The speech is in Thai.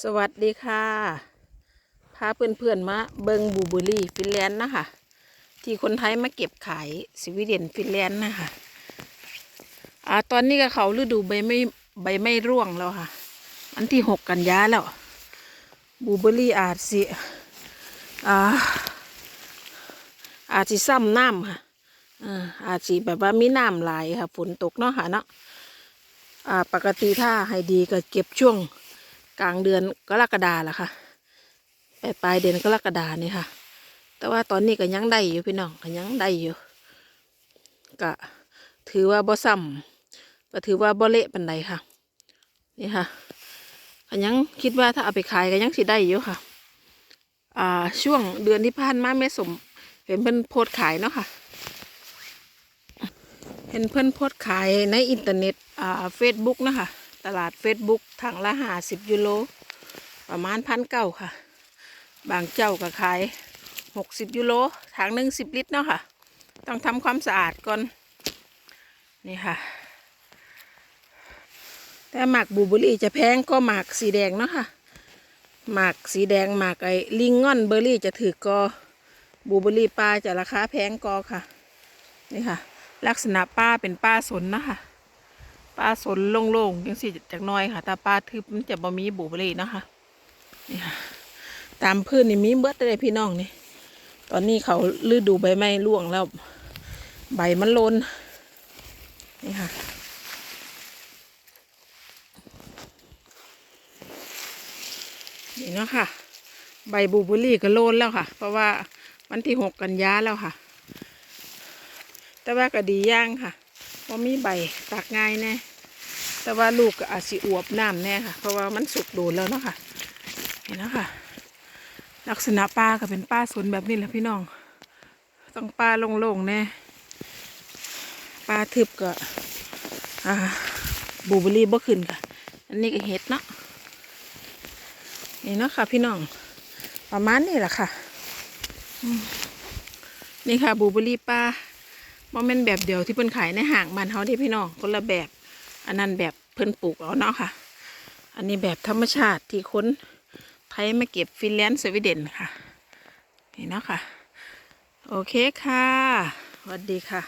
สวัสดีค่ะ พาเพื่อนๆมาเบิงบูเบอรี่ฟินแลนด์นะคะ ที่คนไทยมาเก็บขายสวีเดนฟินแลนด์นะคะอ่าตอนนี้ก็เขาฤดูใบไม่ใบไม่ร่วงแล้วค่ะ อันที่หกกันยาแล้วบูเบอรี่อาจสิอ่าอาจสิซ้ำน้ำค่ะอ่าอาจสิแบบว่ามีน้ำไหลค่ะฝนตกเนาะค่ะเนาะอ่าปกติถ้าให้ดีก็เก็บช่วง กลางเดือนกรกฎาแหละค่ะปลายปลายเดือนกรกฎานี่ค่ะ แต่ว่าตอนนี้ก็ยังได้อยู่พี่น้องก็ยังได้อยู่ก็ถือว่าบ่ซ้ำก็ถือว่าบ่เละปันใดค่ะ นี่ค่ะก็ยังคิดว่าถ้าเอาไปขายก็ยังสิได้อยู่ค่ะ อ่าช่วงเดือนที่ผ่านมาแม่สมเห็นเพิ่นโพสขายเนาะค่ะ เห็นเพิ่นโพสขายในอินเทอร์เน็ตอ่าเฟซบุ๊กนะคะ ตลาดเฟซบุ๊กถังละห้าสิบยูโรประมาณพันเก้าค่ะ บางเจ้าก็ขายหกสิบยูโรถังหนึ่งสิบลิตรเนาะค่ะ ต้องทำความสะอาดก่อน นี่ค่ะ แต่หมากบูเบอรี่จะแพงก็หมากสีแดงเนาะค่ะหมากสีแดงหมากไอ้ลิงงอนเบอร์รี่จะถือกอบูเบอรี่ปลาจะราคาแพงกอค่ะ นี่ค่ะ ลักษณะป้าเป็นป้าสนนะคะ ปลาสนโล่งๆยังสิจากน้อยค่ะแต่ปลาทึบมันจะบ่มีบูเบอรีนะคะนี่ค่ะตามพื้นนี่มีเบิดเลยพี่น้องนี่ ตอนนี้เขาฤดูใบไม้ร่วงแล้ว ใบมันโลนนี่ค่ะนี่เนาะค่ะ ใบบูเบอรี่ก็โลนแล้วค่ะ เพราะว่าวันที่หกกันยาแล้วค่ะ แต่ว่าก็ดีย่างค่ะ ว่มีใบตักง่ายแน่แต่ว่าลูกก็อาจสิอวบน้ำแน่ค่ะ เพราะว่ามันสุกโดนแล้วเนาะค่ะ เห็นแล้วค่ะ ลักษณะปลาก็เป็นปลาสนแบบนี้แหละพี่น้อง ต้องปลาโล่งๆแน่ปลาทึบก็อ่าบูเบอรี่บ่ขึ้นค่ะ อันนี้ก็เห็ดเนาะนี่เนาะค่ะพี่น้อง ประมาณนี้แหละค่ะ นี่ค่ะบูเบอรี่ปลา บ่แม่นแบบเดียวที่เพิ่นขายในห้างบ้านเฮาที่พี่น้องคนละแบบ อันนั้นแบบเพิ่นปลูกเอาเนาะค่ะ อันนี้แบบธรรมชาติที่คนไทยมาเก็บฟินแลนด์สวีเดนค่ะ นี่เนาะค่ะ โอเคค่ะสวัสดีค่ะ